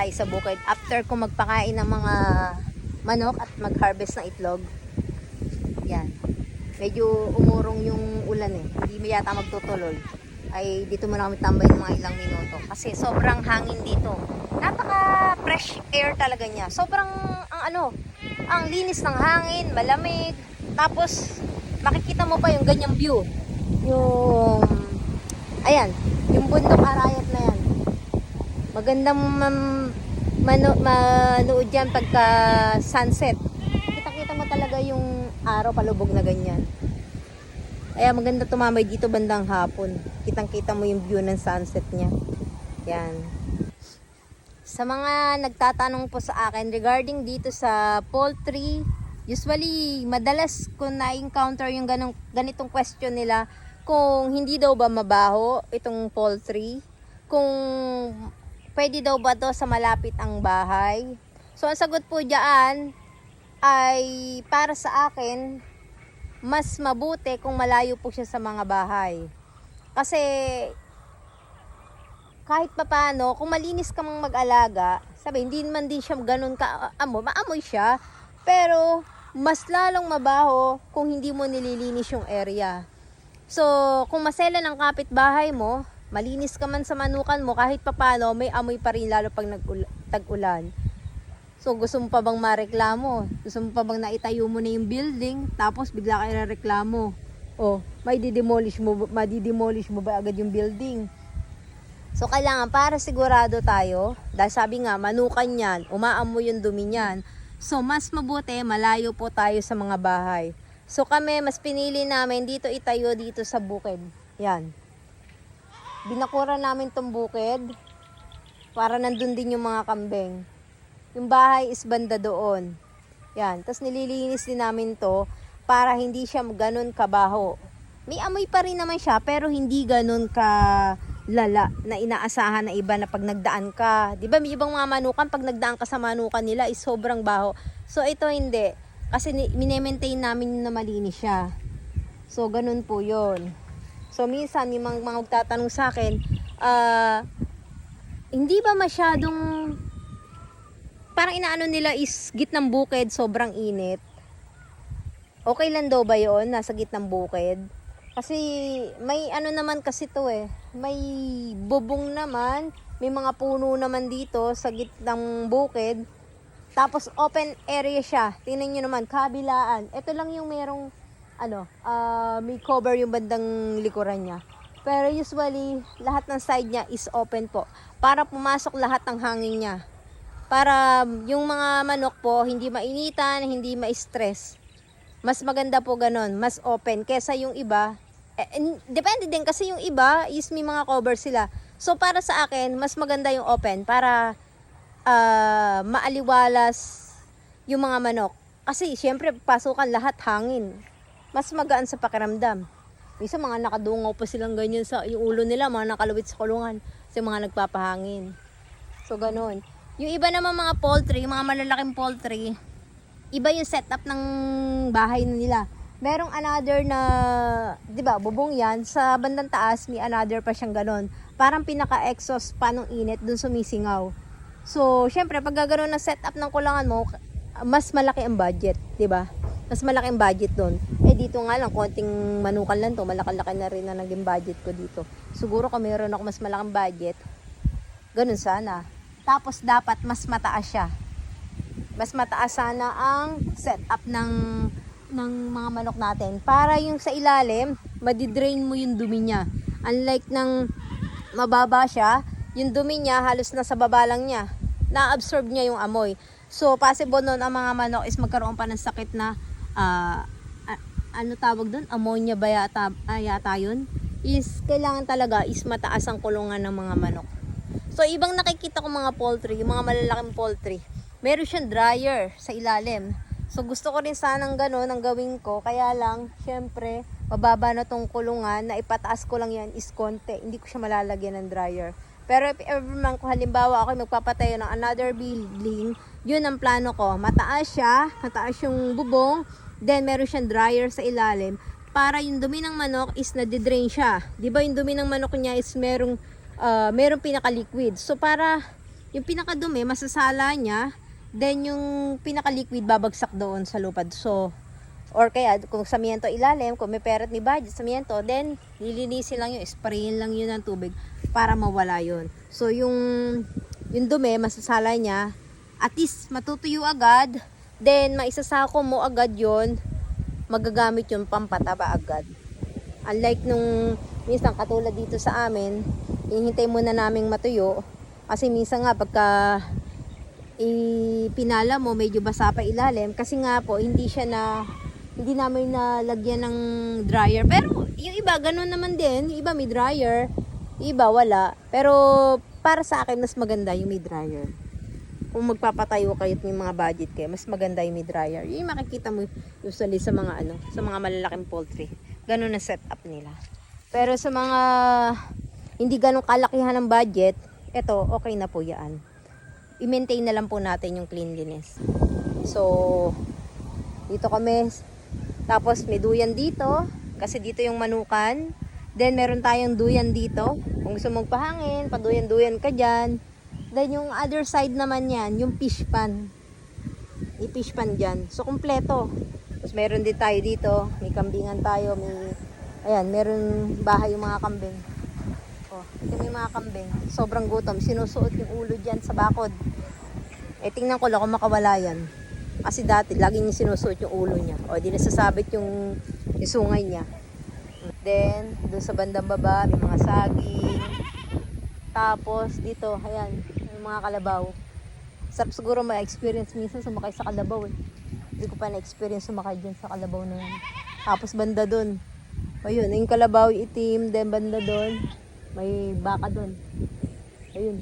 tayo sa bukid. After ko magpakain ng mga manok at mag-harvest ng itlog. Yan. Medyo umurong yung ulan eh. Hindi mo yata magtutuloy. Ay dito muna kami tambay ng mga ilang minuto. Kasi sobrang hangin dito. Napaka fresh air talaga niya. Sobrang ang ano, ang linis ng hangin, malamig. Tapos makikita mo pa yung ganyang view. Yung ayan, yung bundok arayat. Magandang mam- mano, manood yan pagka sunset. Kita-kita mo talaga yung araw palubog na ganyan. Kaya maganda tumambay dito bandang hapon. Kitang-kita mo yung view ng sunset niya. Yan. Sa mga nagtatanong po sa akin regarding dito sa poultry, usually madalas ko na-encounter yung ganong, ganitong question nila kung hindi daw ba mabaho itong poultry, kung pwede daw ba to sa malapit ang bahay. So ang sagot po diyan ay para sa akin mas mabuti kung malayo po siya sa mga bahay. Kasi kahit papano, kung malinis ka mang mag-alaga, sabi, hindi man din siya ganun ka amo, maamoy siya, pero mas lalong mabaho kung hindi mo nililinis yung area. So, kung masela ng kapitbahay mo, malinis ka man sa manukan mo, kahit papano, may amoy pa rin lalo pag tag-ulan. So, gusto mo pa bang mareklamo? Gusto mo pa bang naitayo mo na yung building, tapos bigla ka reklamo? O, may didemolish mo, madidemolish mo ba agad yung building? So, kailangan para sigurado tayo, dahil sabi nga, manukan yan, umaamoy yung dumi niyan. So, mas mabuti, malayo po tayo sa mga bahay. So, kami, mas pinili namin dito itayo dito sa bukid. Yan. Binakura namin tong bukid para nandun din yung mga kambing. Yung bahay is banda doon. Yan. Tapos nililinis din namin to para hindi siya ganun kabaho. May amoy pa rin naman siya pero hindi ganun ka lala na inaasahan na iba na pag nagdaan ka. 'Di ba may ibang mga manukan pag nagdaan ka sa manukan nila is sobrang baho. So ito hindi kasi mine-maintain namin na malinis siya. So ganun po 'yon. So minsan yung mga, mga magtatanong sa akin, ah hindi ba masyadong parang inaano nila is gitnang bukid, sobrang init. Okay lang daw ba 'yon nasa gitnang bukid? Kasi may ano naman kasi to eh. May bubong naman, may mga puno naman dito sa gitnang bukid. Tapos open area siya. Tingnan nyo naman, kabilaan. Ito lang yung merong ano, ah, may cover yung bandang likuran niya. Pero usually, lahat ng side niya is open po. Para pumasok lahat ng hangin niya. Para yung mga manok po, hindi mainitan, hindi ma-stress. Mas maganda po ganon, mas open. Kesa yung iba, eh, depende din kasi yung iba is may mga cover sila. So para sa akin, mas maganda yung open para ah, maaliwalas yung mga manok. Kasi syempre pasukan lahat hangin. Mas magaan sa pakiramdam. Minsan mga nakadungaw pa silang ganyan sa yung ulo nila, mga nakalawit sa kulungan. Kasi mga nagpapahangin. So ganun. Yung iba naman mga poultry, mga malalaking poultry, iba yung setup ng bahay nila. Merong another na, 'di ba, bubong 'yan sa bandang taas, may another pa siyang ganon. Parang pinaka-exhaust pa ng init dun sumisingaw. So, syempre pag gano'n na setup ng kulangan mo, mas malaki ang budget, 'di ba? Mas malaki ang budget doon. Eh dito nga lang konting manukan lang 'to, malaki-laki na rin na naging budget ko dito. Siguro kung meron ako mas malaking budget, ganun sana. Tapos dapat mas mataas siya mas mataas sana ang setup ng ng mga manok natin para yung sa ilalim madidrain mo yung dumi niya unlike ng mababa siya yung dumi niya halos nasa baba lang niya na-absorb niya yung amoy so possible nun ang mga manok is magkaroon pa ng sakit na a- ano tawag doon ammonia ba yata, ah, yata yun is kailangan talaga is mataas ang kulungan ng mga manok So, ibang nakikita ko mga poultry, yung mga malalaking poultry, meron siyang dryer sa ilalim. So, gusto ko rin sanang gano'n ang gawin ko. Kaya lang, syempre, mababa na tong kulungan, na ipataas ko lang yan is konti. Hindi ko siya malalagyan ng dryer. Pero if ever man, kung halimbawa ako magpapatayo ng another building, yun ang plano ko. Mataas siya, mataas yung bubong, then meron siyang dryer sa ilalim para yung dumi ng manok is nadidrain siya. Di ba yung dumi ng manok niya is merong uh, merong pinaka-liquid. So para yung pinakadumi, masasala niya. Then, yung pinaka-liquid, babagsak doon sa lupad. So, or kaya, kung samiento ilalim, kung may peret ni budget samiento, then, lilinisin lang yun, sprayin lang yun ng tubig para mawala yun. So, yung, yung dumi, masasala niya, at least, matutuyo agad. Then, maisasako mo agad yon magagamit yung pampataba agad. Unlike nung minsan katulad dito sa amin, hinihintay muna naming matuyo. Kasi minsan nga pagka ipinala mo medyo basa pa ilalim kasi nga po hindi siya na hindi namin nalagyan ng dryer. Pero yung iba ganun naman din, yung iba may dryer, yung iba wala. Pero para sa akin mas maganda yung may dryer. Kung magpapatayo kayo at may mga budget kayo, mas maganda yung dryer. Yung makikita mo usually sa mga ano, sa mga malalaking poultry. Ganun na setup nila. Pero sa mga hindi ganun kalakihan ng budget, eto okay na po yan. I-maintain na lang po natin yung cleanliness. So, dito kami. Tapos may duyan dito. Kasi dito yung manukan. Then meron tayong duyan dito. Kung gusto mong pahangin, paduyan-duyan ka dyan. Then yung other side naman yan, yung fish pan. I-fish pan dyan. So, kompleto. Tapos meron din tayo dito. May kambingan tayo. May, ayan, meron bahay yung mga kambing. Oh, ito may mga kambing. Sobrang gutom. Sinusuot yung ulo dyan sa bakod. Eh, tingnan ko lang kung makawala yan. Kasi dati, lagi niya sinusuot yung ulo niya. O, di nasasabit yung, yung sungay niya. Then, doon sa bandang baba, may mga saging. Tapos, dito, ayan, mga kalabaw. Sarap siguro ma-experience minsan sumakay sa kalabaw eh. Hindi ko pa na-experience sumakay dyan sa kalabaw na yan. Tapos, banda doon. Ayun, yung kalabaw itim, then banda doon, may baka doon. Ayun.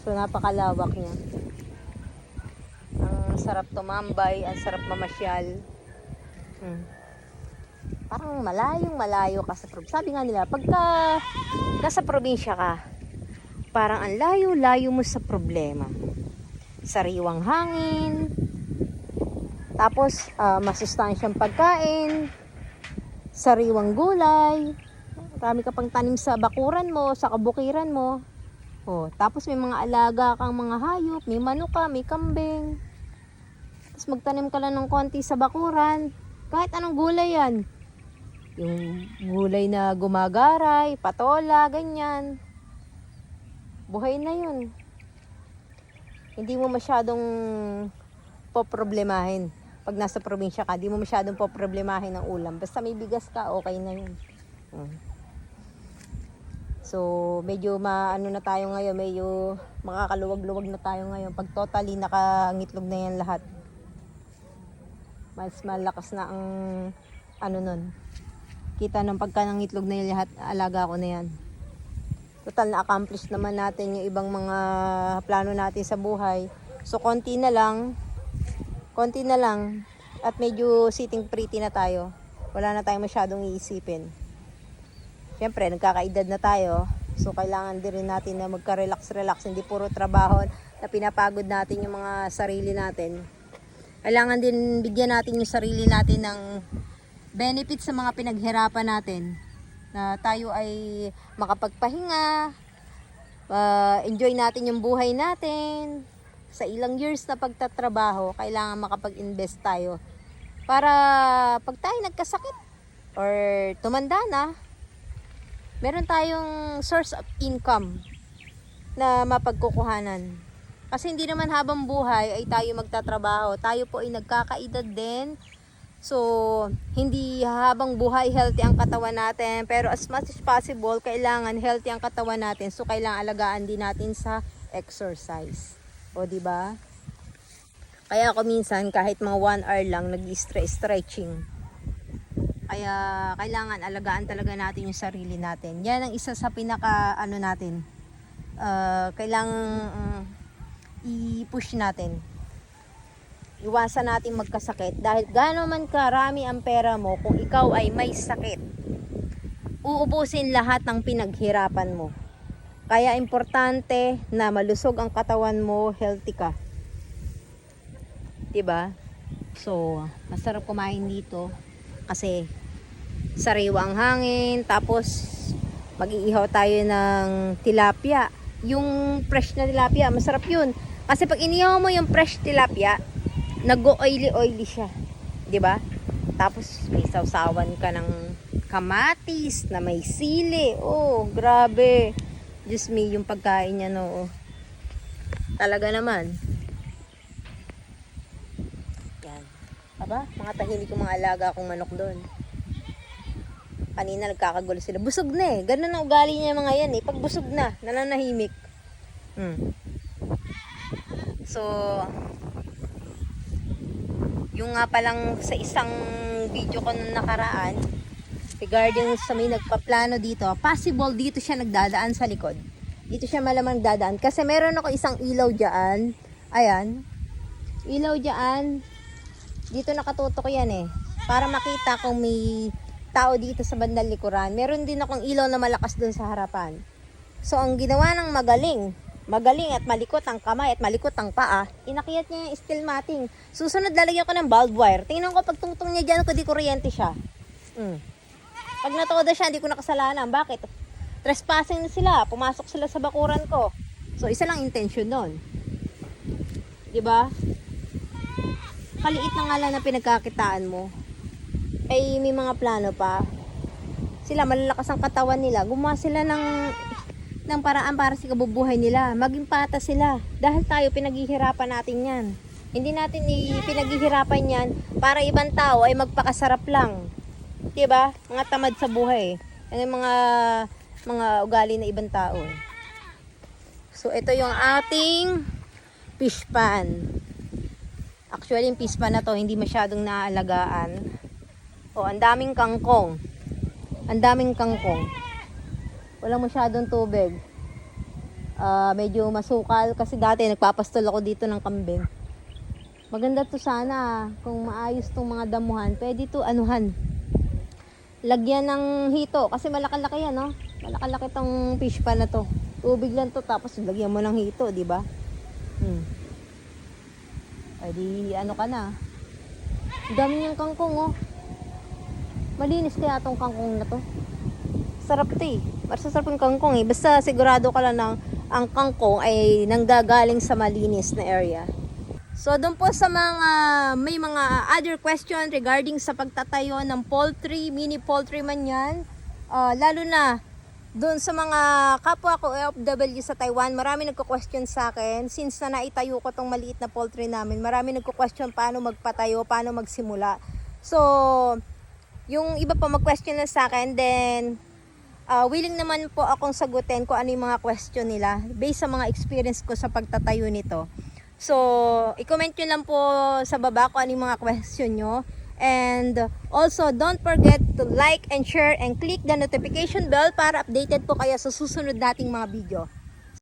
So, napakalawak niya. Ang sarap tumambay, ang sarap mamasyal. Hmm. Parang malayong malayo ka sa probinsya. Sabi nga nila, pagka nasa probinsya ka, parang ang layo-layo mo sa problema. Sariwang hangin, tapos ah, masustansyang pagkain, sariwang gulay, marami ka pang tanim sa bakuran mo, sa kabukiran mo. Oh, tapos may mga alaga kang mga hayop, may manok ka, may kambing. Tapos magtanim ka lang ng konti sa bakuran. Kahit anong gulay yan. Yung gulay na gumagaray, patola, ganyan. Buhay na yun. Hindi mo masyadong poproblemahin. Pag nasa probinsya ka, di mo masyadong poproblemahin ng ulam. Basta may bigas ka, okay na yun. Mm. So, medyo maano na tayo ngayon, medyo makakaluwag-luwag na tayo ngayon. Pag totally nakangitlog na yan lahat. Mas malakas na ang ano nun. Kita ng pagka na yan lahat, alaga ko na yan. Total na-accomplish naman natin yung ibang mga plano natin sa buhay. So, konti na lang. Konti na lang. At medyo sitting pretty na tayo. Wala na tayong masyadong iisipin. Siyempre, nagkakaedad na tayo. So, kailangan din rin natin na magka-relax-relax. Hindi puro trabaho na pinapagod natin yung mga sarili natin. Kailangan din bigyan natin yung sarili natin ng benefit sa mga pinaghirapan natin. Na tayo ay makapagpahinga, uh, enjoy natin yung buhay natin. Sa ilang years na pagtatrabaho, kailangan makapag-invest tayo. Para pag tayo nagkasakit or tumanda na, meron tayong source of income na mapagkukuhanan. Kasi hindi naman habang buhay ay tayo magtatrabaho. Tayo po ay nagkakaedad din. So, hindi habang buhay healthy ang katawan natin. Pero as much as possible, kailangan healthy ang katawan natin. So, kailangan alagaan din natin sa exercise. O, di ba? Kaya ako minsan, kahit mga 1 hour lang, nag-stretching. Kaya kailangan alagaan talaga natin yung sarili natin. Yan ang isa sa pinaka ano natin. Uh, kailangan uh, i-push natin. Iwasan natin magkasakit dahil gaano man karami ang pera mo kung ikaw ay may sakit. Uubusin lahat ng pinaghirapan mo. Kaya importante na malusog ang katawan mo, healthy ka. 'Di ba? So, masarap kumain dito kasi sariwa ang hangin tapos mag-iihaw tayo ng tilapia yung fresh na tilapia, masarap yun. Kasi pag inihaw mo yung fresh tilapia, nag-oily-oily siya. 'Di ba? Tapos may sausawan ka ng kamatis na may sili. Oh, grabe. Diyos me, yung pagkain niya no. oh. Talaga naman. Yan. Aba, mga tahimik yung mga alaga kong manok doon. Kanina nagkakagulo sila. Busog na eh. Ganun ang ugali niya mga yan eh. Pag busog na, nananahimik. Hmm. So, yung nga palang sa isang video ko nung nakaraan, regarding sa may nagpaplano dito, possible dito siya nagdadaan sa likod. Dito siya malamang dadaan. Kasi meron ako isang ilaw dyan. Ayan. Ilaw dyan. Dito nakatutok yan eh. Para makita kung may tao dito sa bandang likuran. Meron din akong ilaw na malakas dun sa harapan. So, ang ginawa ng magaling, magaling at malikot ang kamay at malikot ang paa, inakiyat niya yung steel matting. Susunod, lalagyan ko ng barbed wire. Tingnan ko, pag tungtong niya dyan, kung di kuryente siya. Hmm. Pag natoda siya, hindi ko nakasalanan. Bakit? Trespassing na sila. Pumasok sila sa bakuran ko. So, isa lang intention. Di ba? Kaliit na nga lang na pinagkakitaan mo. Ay, may mga plano pa. Sila, malalakas ang katawan nila. Gumawa sila ng ng paraan para sa kabubuhay nila. Maging pata sila. Dahil tayo, pinaghihirapan natin yan. Hindi natin pinaghihirapan yan para ibang tao ay magpakasarap lang. ba? Mga tamad sa buhay. Yung mga mga ugali na ibang tao. So ito yung ating fish pan. Actually, yung fish pan na to hindi masyadong naalagaan. Oh, ang daming kangkong. Ang daming kangkong. Walang masyadong tubig. Ah, medyo masukal kasi dati nagpapastol ako dito ng kambing. Maganda to sana kung maayos tong mga damuhan. Pwede to anuhan. Lagyan ng hito kasi malaki-laki yan, no? Malaki-laki tong fish pan na to. Tubig lang to tapos lagyan mo ng hito, di ba? Hmm. Di ano ka na. Dami niyang kangkong, oh. Malinis kaya tong kangkong na to. Sarap to eh. Masasarap yung kangkong eh. Basta sigurado ka lang ng ang kangkong ay nanggagaling sa malinis na area. So, doon po sa mga, may mga other question regarding sa pagtatayo ng poultry, mini poultry man yan. Ah, lalo na, doon sa mga kapwa ko OFW sa Taiwan, marami nagko-question sa akin. Since na naitayo ko tong maliit na poultry namin, marami nagko-question paano magpatayo, paano magsimula. So, yung iba pa mag-question na sa akin, then, ah, willing naman po akong sagutin kung ano yung mga question nila based sa mga experience ko sa pagtatayo nito. So, i-comment nyo lang po sa baba kung ano yung mga question nyo. And also, don't forget to like and share and click the notification bell para updated po kayo sa susunod nating mga video.